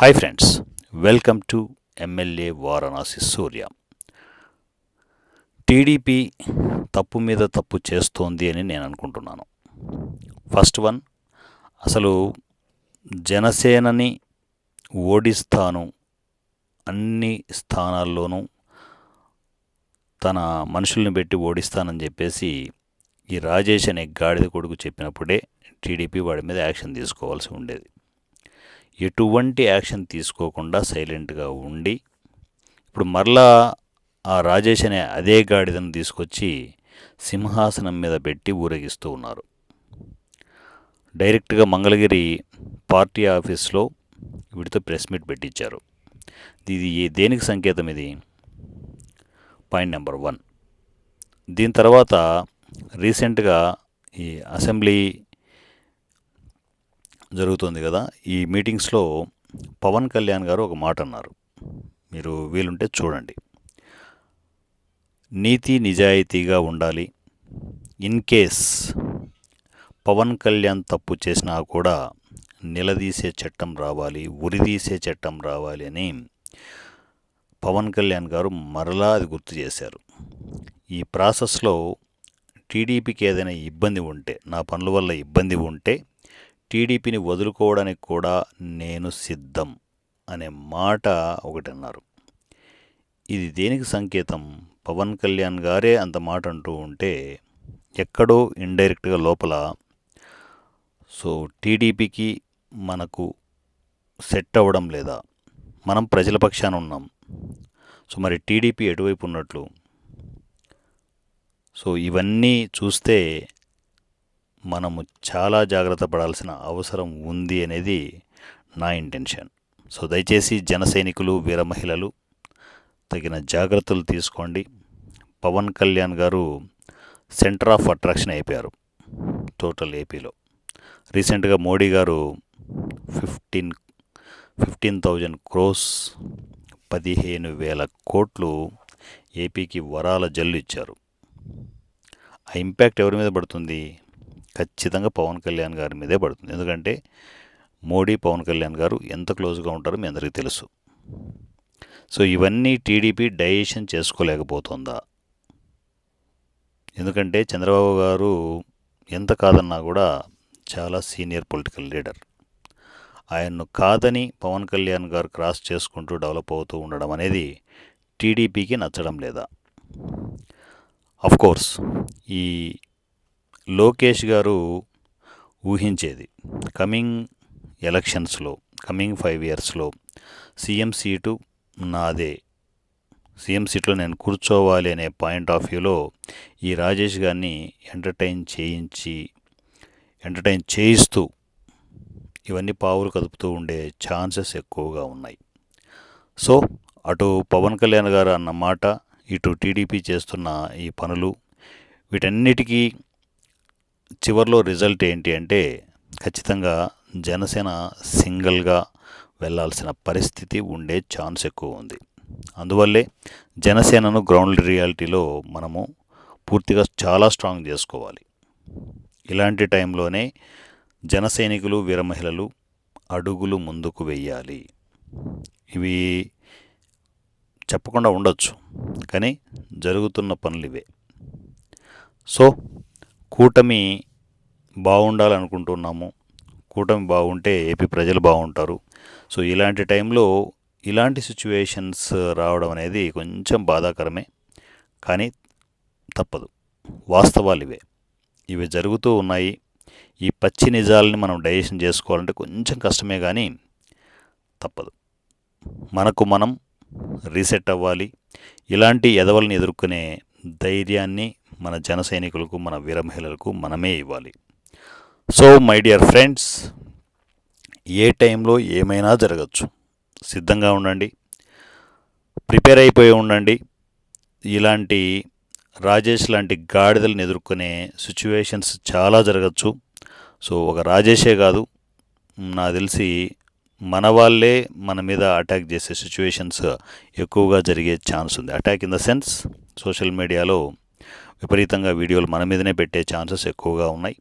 Hi friends welcome to MLA Varanasi Surya TDP తప్పు మీద తప్పు చేస్తోంది అని నేను అనుకుంటున్నాను. ఫస్ట్ వన్ అసలు జనసేనని ఓడిస్తాను అన్ని స్థానాల్లోనూ తన మనుషుల్ని పెట్టి ఓడిస్తానని చెప్పేసి ఈ రాజేష్ అనే గాడిద కొడుకు చెప్పినప్పుడే టీడీపీ వాడి మీద యాక్షన్ తీసుకోవాల్సి ఉండేది. ఎటువంటి యాక్షన్ తీసుకోకుండా సైలెంట్గా ఉండి ఇప్పుడు మరలా ఆ రాజేష్ అనే అదే గాడిదను తీసుకొచ్చి సింహాసనం మీద పెట్టి ఊరేగిస్తూ ఉన్నారు. డైరెక్ట్గా మంగళగిరి పార్టీ ఆఫీస్లో వీటితో ప్రెస్ మీట్ పెట్టించారు. ఇది ఏ- దేనికి సంకేతం ఇది? Point number one. దీని తర్వాత రీసెంట్గా ఈ అసెంబ్లీ జరుగుతుంది కదా. ఈ మీటింగ్స్లో పవన్ కళ్యాణ్ గారు ఒక మాట అన్నారు. మీరు వీలుంటే చూడండి. నీతి నిజాయితీగా ఉండాలి. ఇన్ కేస్ పవన్ కళ్యాణ్ తప్పు చేసినా కూడా నిలదీసే చట్టం రావాలి ఉరిదీసే చట్టం రావాలి అని పవన్ కళ్యాణ్ గారు మరలా అది గుర్తు చేశారు. ఈ ప్రాసెస్లో టీడీపీకి ఏదైనా ఇబ్బంది ఉంటే నా పనుల వల్ల ఇబ్బంది ఉంటే టీడీపీని వదులుకోవడానికి కూడా నేను సిద్ధం అనే మాట ఒకటి అన్నారు ఇది దేనికి సంకేతం? పవన్ కళ్యాణ్ గారే అంత మాట అంటూ ఉంటే ఎక్కడో ఇండైరెక్ట్గా లోపల సో టీడీపీకి మనకు సెట్ అవ్వడం లేదా? మనం ప్రజల పక్షాన ఉన్నాం. సో మరి టీడీపీ ఎటువైపు ఉన్నట్లు? సో ఇవన్నీ చూస్తే మనము చాలా జాగ్రత్త పడాల్సిన అవసరం ఉంది అనేది నా ఇంటెన్షన్. సో దయచేసి జన సైనికులు వీర మహిళలు తగిన జాగ్రత్తలు తీసుకోండి. Pawan Kalyan garu centre of attraction అయిపోయారు టోటల్ ఏపీలో. రీసెంట్గా మోడీ గారు ఫిఫ్టీన్ ఫిఫ్టీన్ థౌజండ్ క్రోస్ పదిహేను వేల కోట్లు ఏపీకి వరాల జల్లు ఇచ్చారు. ఆ ఇంపాక్ట్ ఎవరి మీద పడుతుంది? ఖచ్చితంగా పవన్ కళ్యాణ్ గారి మీదే పడుతుంది. ఎందుకంటే మోడీ పవన్ కళ్యాణ్ గారు ఎంత క్లోజ్గా ఉంటారో మీ అందరికీ తెలుసు. సో ఇవన్నీ టీడీపీ డైజెషన్ చేసుకోలేకపోతుందా? ఎందుకంటే చంద్రబాబు గారు ఎంత కాదన్నా కూడా చాలా సీనియర్ పొలిటికల్ లీడర్. ఆయన్ను కాదని పవన్ కళ్యాణ్ గారు క్రాస్ చేసుకుంటూ డెవలప్ అవుతూ ఉండడం అనేది టీడీపీకి నచ్చడం లేదా? కోర్స్ ఈ లోకేష్ గారు ఊహించేది. కమింగ్ ఎలక్షన్స్లో కమింగ్ ఫైవ్ ఇయర్స్లో సీఎం సీటు నాదే. సీఎం సీట్లో నేను కూర్చోవాలి అనే పాయింట్ ఆఫ్ వ్యూలో ఈ రాజేష్ గారిని ఎంటర్టైన్ చేయించి ఎంటర్టైన్ చేయిస్తూ ఇవన్నీ పావులు కదుపుతూ ఉండే ఛాన్సెస్ ఎక్కువగా ఉన్నాయి. సో అటు పవన్ కళ్యాణ్ గారు అన్న మాట ఇటు టీడీపీ చేస్తున్న ఈ పనులు వీటన్నిటికీ చివరిలో రిజల్ట్ ఏంటి అంటే ఖచ్చితంగా జనసేన సింగిల్గా వెళ్ళాల్సిన పరిస్థితి ఉండే ఛాన్స్ ఎక్కువ ఉంది. అందువల్లే జనసేనను గ్రౌండ్ రియాలిటీలో మనము పూర్తిగా చాలా స్ట్రాంగ్ చేసుకోవాలి. ఇలాంటి టైంలోనే జన సైనికులు వీరమహిళలు అడుగులు ముందుకు వెయ్యాలి. ఇవి చెప్పకుండా ఉండొచ్చు కానీ జరుగుతున్న పనులు ఇవే. సో కూటమి బాగుండాలనుకుంటున్నాము. కూటమి బాగుంటే ఏపీ ప్రజలు బాగుంటారు. సో ఇలాంటి టైంలో ఇలాంటి సిచ్యువేషన్స్ రావడం అనేది కొంచెం బాధాకరమే. కానీ తప్పదు. వాస్తవాలు ఇవే. ఇవి జరుగుతూ ఉన్నాయి. ఈ పచ్చి నిజాలని మనం డైజెషన్ చేసుకోవాలంటే కొంచెం కష్టమే కానీ తప్పదు. మనకు మనం రీసెట్ అవ్వాలి. ఇలాంటి ఎదవల్ని ఎదుర్కొనే ధైర్యాన్ని మన జన సైనికులకు మన వీర మహిళలకు మనమే ఇవ్వాలి. సో మై డియర్ ఫ్రెండ్స్ ఏ టైంలో ఏమైనా జరగచ్చు. సిద్ధంగా ఉండండి. ప్రిపేర్ అయిపోయి ఉండండి. ఇలాంటి రాజేష్ లాంటి గాడిదలను ఎదుర్కొనే సిచ్యువేషన్స్ చాలా జరగచ్చు. సో ఒక రాజేషే కాదు. నాకు తెలిసి మన వాళ్ళే మన మీద అటాక్ చేసే సిచ్యువేషన్స్ ఎక్కువగా జరిగే ఛాన్స్ ఉంది. Attack in the sense social మీడియాలో విపరీతంగా వీడియోలు మన మీదనే పెట్టే ఛాన్సెస్ ఎక్కువగా ఉన్నాయి.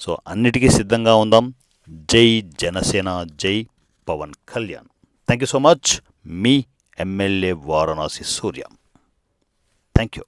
సో అన్నిటికీ సిద్ధంగా ఉందాం. జై జనసేన జై Pawan Kalyan. Thank you so much me MLA Varanasi Surya. Thank you